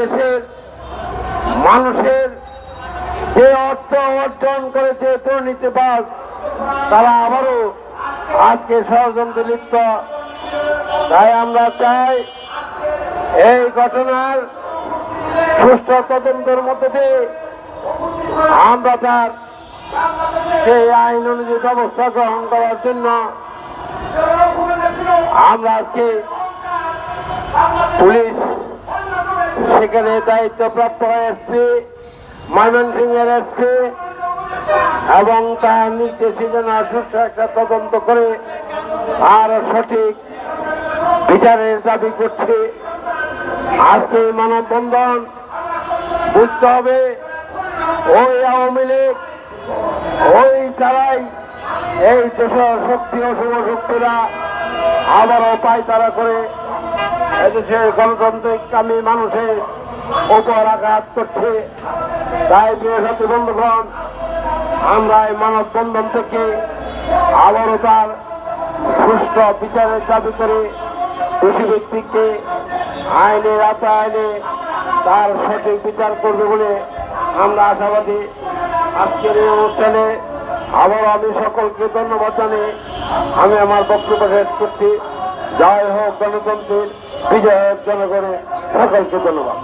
দেশের মানুষের যে অর্থ অর্জন করেছে দুর্নীতিবাদ তারা আবারও আজকে ষড়যন্ত্রে লিপ্ত। তাই আমরা চাই এই ঘটনার সুষ্ঠু তদন্তের মধ্যে দিয়ে আমরা তার সেই আইন অনুযায়ী ব্যবস্থা গ্রহণ করার জন্য আমরা আজকে পুলিশ সেখানে দায়িত্বপ্রাপ্ত এসপি, ময়মনসিংহের এসপি এবং তার নির্দেশে যেন সুষ্ঠু একটা তদন্ত করে আর সঠিক বিচারের দাবি করছে। আজকে মানববন্ধন বুঝতে হবে, ওই আওয়ামী লীগ, ওই তারাই এই দেশের শক্তি অশুভ শক্তিরা আবারও পায়তারা করে এদেশের গণতান্ত্রিক কামী মানুষের উপর আঘাত করছে। তাই বৃহস্পতি বন্ধুগণ, আমরা এই মানববন্ধন থেকে আবারও তার সুষ্ঠু বিচারের দাবি করে দোষী ব্যক্তিকে আইনের আইনে তার সঠিক বিচার করবে বলে আমরা আশাবাদী। আজকের এই অনুষ্ঠানে আবারও আমি সকলকে ধন্যবাদ জানিয়ে আমি আমার বক্তব্য শেষ করছি। জয় হোক গণতন্ত্রের। বিজয় হোক জনগণের সকলকে ধন্যবাদ।